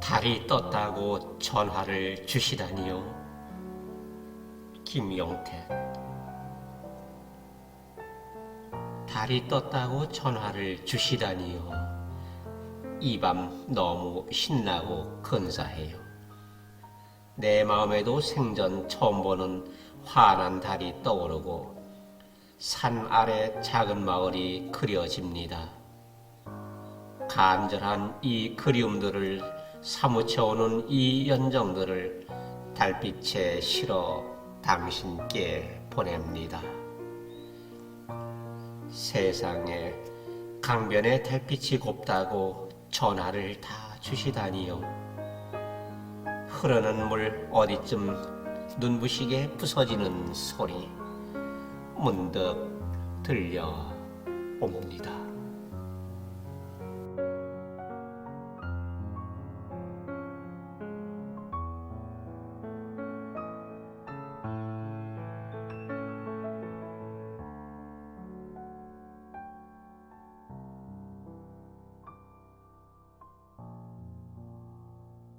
달이 떴다고 전화를 주시다니요. 김용태. 달이 떴다고 전화를 주시다니요. 이 밤 너무 신나고 근사해요. 내 마음에도 생전 처음 보는 환한 달이 떠오르고 산 아래 작은 마을이 그려집니다. 간절한 이 그리움들을 사무쳐오는 이 연정들을 달빛에 실어 당신께 보냅니다. 세상에 강변에 달빛이 곱다고 전화를 다 주시다니요. 흐르는 물 어디쯤 눈부시게 부서지는 소리 문득 들려옵니다.